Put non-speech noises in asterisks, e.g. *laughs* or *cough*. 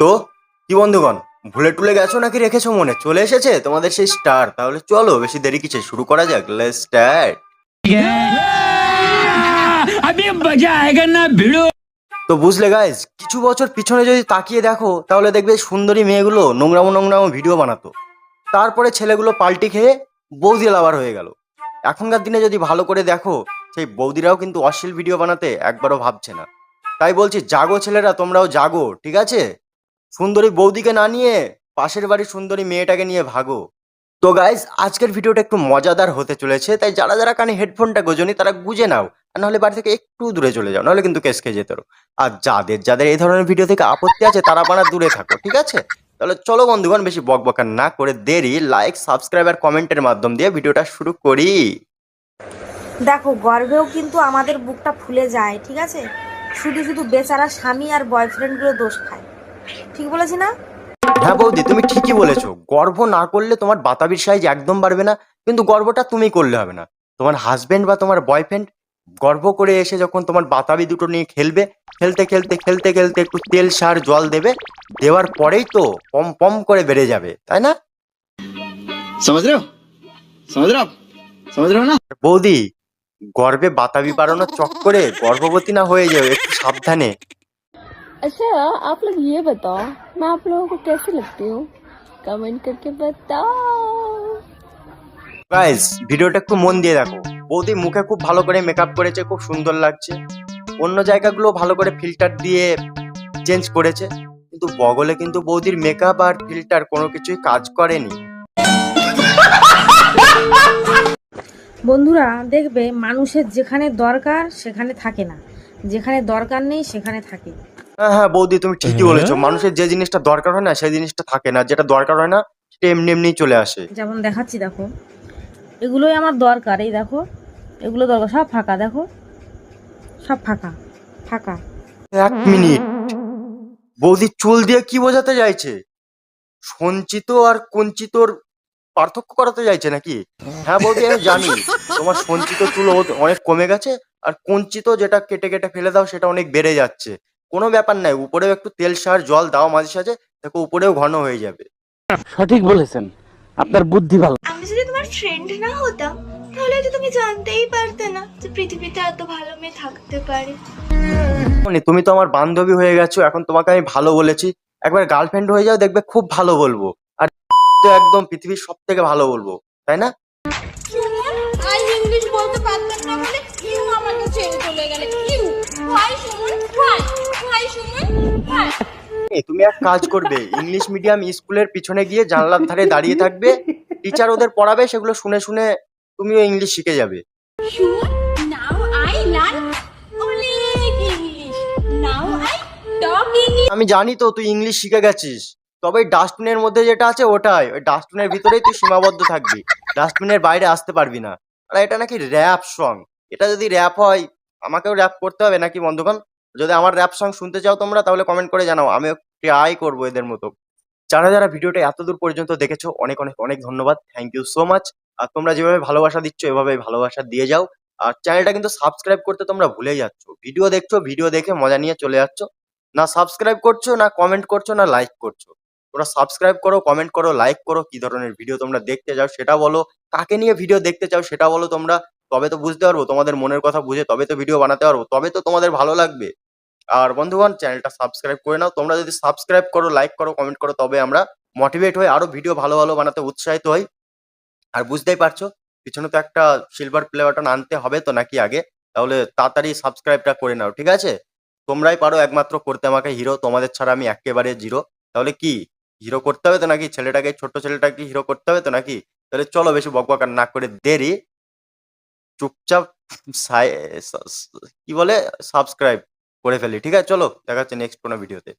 তো কি বন্ধুগণ ভুলে টুলে গেছো নাকি রেখেছো মনে? চলে এসেছে তোমাদের সেই স্টার তাহলে চলো বেশি দেরি কিছু শুরু করা যাক স্টার্ট তো বুঝলে গাইজ কিছু বছর পিছনে যদি তাকিয়ে দেখো তাহলে দেখবে সুন্দরী মেয়েগুলো নোংরামো নোংরামো ভিডিও বানাতো। তারপরে ছেলেগুলো পাল্টি খেয়ে বৌদি লাভার হয়ে গেল। এখনকার দিনে যদি ভালো করে দেখো সেই বৌদিরাও কিন্তু অশ্লীল ভিডিও বানাতে একবারও ভাবছে না। তাই বলছি জাগো ছেলেরা তোমরাও জাগো ঠিক আছে? সুন্দরী বৌদিকে না নিয়ে পাশের বাড়ির সুন্দরী মেয়েটাকে নিয়ে ভাগো। তো গাইজ আজকের ভিডিওটা একটু মজাদার হতে চলেছে, তাই যারা যারা কানে হেডফোনটা গোজনি, তারা গুজে নাও আর নাহলে বাড়ি থেকে একটু দূরে চলে যাও, নাহলে কিন্তু কেস খেয়ে যেতে। আর যাদের যাদের এই ধরনের ভিডিও থেকে আপত্তি আছে, তারা বানা দূরে থাকো, ঠিক আছে? তাহলে চলো বন্ধুগণ, বেশি বকবকা না করে দেরি লাইক সাবস্ক্রাইব আর কমেন্টের মাধ্যম দিয়ে ভিডিওটা শুরু করি। দেখো, গর্বেও কিন্তু আমাদের বুকটা ফুলে যায়, ঠিক আছে? শুধু শুধু বেচারা স্বামী আর বয়ফ্রেন্ডগুলো দোষ খায়। ঠিক বলেছি না? হ্যাঁ বৌদি তুমি ঠিকই বলেছ। গর্ব না করলে তোমার বাতাবির সাইজ একদম বাড়বে না কিন্তু গর্বটা তুমি করলে হবে না। তোমার হাজবেন্ড বা তোমার বয়ফ্রেন্ড গর্ব করে এসে যখন তোমার বাতাবি দুটো নিয়ে খেলবে খেলতে খেলতে খেলতে খেলতে একটু তেল সার জল দেবে দেওয়ার পরেই তো পম পম করে বেড়ে যাবে তাই না? বৌদি গর্বে বাতাবি বাড়ানোর চক্করে গর্ভবতী না হয়ে যাবে একটু সাবধানে। अच्छा आप लोग ये बताओ मैं आप लोगों को कैसी लगती हूँ कमेंट करके बताओ গাইজ ভিডিওটা একটু মন দিয়ে দেখো বৌদি মুখে খুব ভালো করে মেকআপ করেছে খুব সুন্দর লাগছে অন্য জায়গাগুলো ভালো করে ফিল্টার দিয়ে চেঞ্জ করেছে কিন্তু বগলে কিন্তু বৌদির মেকআপ আর ফিল্টার কোনো কিছুই কাজ করেনি বন্ধুরা দেখবে মানুষের যেখানে দরকার সেখানে থাকে না যেখানে দরকার নেই সেখানে থাকে হ্যাঁ হ্যাঁ বৌদি তুমি ঠিকই বলেছ। মানুষের যে জিনিসটা দরকার হয় না সেই জিনিসটা থাকে না। যেটা দরকার হয় না সেটা এমনি এমনি চলে আসে। যেমন দেখাচ্ছি দেখো। এগুলোই আমার দরকার এই দেখো। এগুলো দরকার সব ফাঁকা দেখো। সব ফাঁকা ফাঁকা। এক মিনিট। বৌদি চুল দিয়ে কি বোঝাতে চাইছে? সঞ্চিত আর কঞ্চিতর পার্থক্য করাতে চাইছে নাকি? হ্যাঁ বৌদি আমি জানি। তোমার সঞ্চিত চুল অনেক কমে গেছে আর কঞ্চিত যেটা কেটে কেটে ফেলে দাও সেটা অনেক বেড়ে যাচ্ছে। কোনো ব্যাপার নাই উপরেও একটু তেল সার জল দাও মাঝে সাঝে দেখো উপরেও ঘন হয়ে যাবে। সঠিক বলেছেন আপনার বুদ্ধি ভালো। আমি যদি তোমার ফ্রেন্ড না হতাম তাহলে তো তুমি জানতেই পারতে না যে পৃথিবীতে এত ভালো মেয়ে থাকতে পারে। মানে তুমি তো আমার বান্ধবী হয়ে গেছো এখন তোমাকে আমি ভালো বলেছি। একবার গার্লফ্রেন্ড হয়ে যাও দেখবে খুব ভালো বলব। আর *laughs* তো একদম পৃথিবীর সব থেকে ভালো বলব তাই না? ইংলিশ বলতে পারতাম না বলে ইউ আমাকে ছেড়ে চলে গেলে। ইউ হোয়াই সুমন হোয়াই এ, তুমি এক কাজ করবে ইংলিশ মিডিয়াম স্কুলের পিছনে গিয়ে জানলার ধারে দাঁড়িয়ে থাকবে টিচার ওদের পড়াবে সেগুলো শুনে শুনে তুমিও ইংলিশ শিখে যাবে। আমি জানি তো তুই ইংলিশ শিখে গেছিস। তবে ডাস্টবিনের মধ্যে যেটা আছে ওটাই। ওই ডাস্টবিনের ভিতরেই তুই সীমাবদ্ধ থাকবি। ডাস্টবিনের বাইরে আসতে পারবি না। আর এটা নাকি র্যাপ সং এটা যদি র্যাপ হয় আমাকেও র্যাপ করতে হবে নাকি বন্ধুগণ? যদি আমার র্যাপ সং শুনতে চাও তোমরা তাহলে কমেন্ট করে জানাও। আমিও ট্রাই করব এদের মতো। যারা যারা ভিডিওটা এত দূর পর্যন্ত দেখেছ, অনেক অনেক অনেক ধন্যবাদ। থ্যাংক ইউ সো মাচ আর তোমরা যেভাবে ভালোবাসা দিচ্ছ এভাবে ভালোবাসা দিয়ে যাও। আর চ্যানেলটা কিন্তু সাবস্ক্রাইব করতে তোমরা ভুলে যাচ্ছ। ভিডিও দেখছ, ভিডিও দেখে মজা নিয়ে চলে যাচ্ছ। না সাবস্ক্রাইব করছ, না কমেন্ট করছ, না লাইক করছ। তোমরা সাবস্ক্রাইব করো কমেন্ট করো লাইক করো, কি ধরনের ভিডিও তোমরা দেখতে চাও সেটা বলো। কাকে নিয়ে ভিডিও দেখতে চাও সেটা বলো তোমরা। তবে তো বুঝতে পারব, তোমাদের মনের কথা বুঝে তবে তো ভিডিও বানাতে পারব। তবে তো তোমাদের ভালো লাগবে। আর বন্ধুগণ, চ্যানেলটা সাবস্ক্রাইব করে নাও। তোমরা যদি সাবস্ক্রাইব করো লাইক করো কমেন্ট করো, তবে আমরা মোটিভেট হয়ে আরও ভিডিও ভালো ভালো বানাতে উৎসাহিত হই। আর বুঝতেই পারছ, পিছনে তো একটা সিলভার প্লে বাটন আনতে হবে তো নাকি আগে? তাহলে তাড়াতাড়ি সাবস্ক্রাইবটা করে নাও, ঠিক আছে? তোমরাই পারো একমাত্র করতে আমাকে হিরো তোমাদের ছাড়া আমি একেবারে জিরো তাহলে কি হিরো করতে হবে তো নাকি? ছেলেটাকে, ছোট্ট ছেলেটাকে হিরো করতে হবে তো নাকি? তাহলে চলো বেশি বকবক আর না করে দেরি। চুপচাপ সাই- কি বলে? সাবস্ক্রাইব করে ফেলি ঠিক আছে? চলো দেখা হচ্ছে নেক্সট কোনো ভিডিওতে